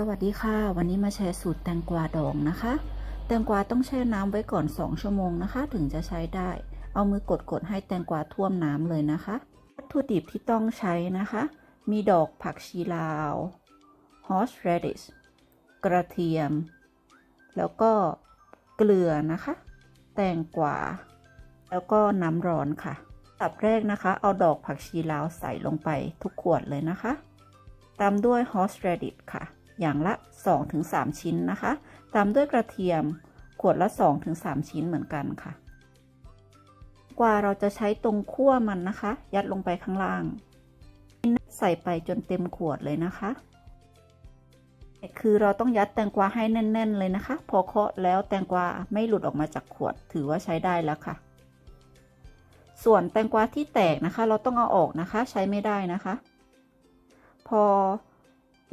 สวัสดีค่ะ วันนี้มาแชร์สูตรแตงกวาดองนะคะ แตงกวาต้องแช่น้ำไว้ก่อน 2 ชั่วโมงนะคะ ถึงจะใช้ได้ เอามือกดๆให้แตงกวาท่วมน้ำเลยนะคะวัตถุดิบที่ต้องใช้นะคะ มีดอกผักชีลาว horseradish กระเทียม แล้วก็เกลือนะคะ แตงกวา แล้วก็น้ำร้อนค่ะตับแรกนะคะ เอาดอกผักชีลาวใส่ลงไปทุกขวดเลยนะคะ ตามด้วย horseradish ค่ะ อย่างละ 2-3 ชิ้นนะคะ ตามด้วยกระเทียมขวดละ 2-3 ชิ้นเหมือนกันค่ะ กว่าเราจะใช้ตรงขั้วมันนะคะ ยัดลงไปข้างล่าง ใส่ไปจนเต็มขวดเลยนะคะคือเราต้องยัดแตงกวาให้แน่น ๆ เลยนะคะ พอเคาะแล้วแตงกวาไม่หลุดออกมาจากขวดถือว่าใช้ได้แล้วค่ะ ส่วนแตงกวาที่แตกนะคะ เราต้องเอาออกนะคะ ใช้ไม่ได้นะคะ พอ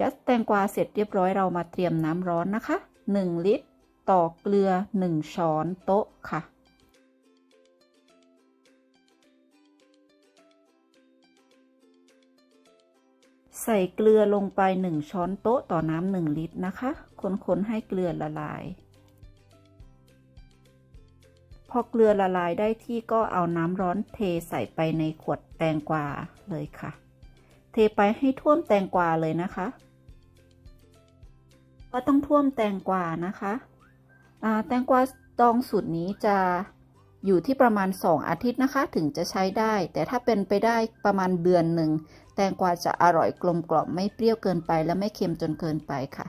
ยัดแตงกวาเสร็จเรียบร้อยเรามาเตรียมน้ำร้อนนะคะ 1 ลิตร ต่อเกลือ 1 ช้อนโต๊ะค่ะ ใส่เกลือลงไป 1 ช้อนโต๊ะต่อน้ำ1ลิตรนะคะ คนๆให้เกลือละลาย พอเกลือละลายได้ที่ก็เอาน้ำร้อนเทใส่ไปในขวดแตงกวาเลยค่ะ เทไปให้ท่วมแตงกวาเลยนะคะ ก็ต้องท่วมแตงกวานะคะแตงกวาดองสูตรนี้จะอยู่ที่ประมาณ 2 อาทิตย์นะคะ ถึงจะใช้ได้ แต่ถ้าเป็นไปได้ประมาณเดือนหนึ่งแตงกวาจะอร่อยกลมกล่อมไม่เปรี้ยวเกินไป และไม่เค็มจนเกินไปค่ะ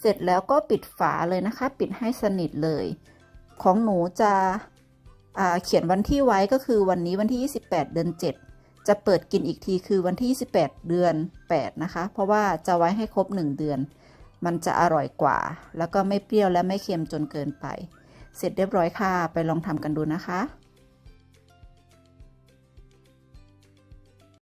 เสร็จแล้วก็ปิดฝาเลยนะคะ ปิดให้สนิทเลย ของหนูจะ เขียนวันที่ไว้ก็คือวันนี้วันที่ 28 เดือน 7 จะเปิดกินอีกทีคือวันที่ 28 เดือน 8 นะคะ เพราะว่าจะไว้ให้ครบ 1 เดือน มันจะอร่อยกว่า แล้วก็ไม่เปรี้ยวและไม่เค็มจนเกินไป เสร็จเรียบร้อยค่ะ ไปลองทำกันดูนะคะ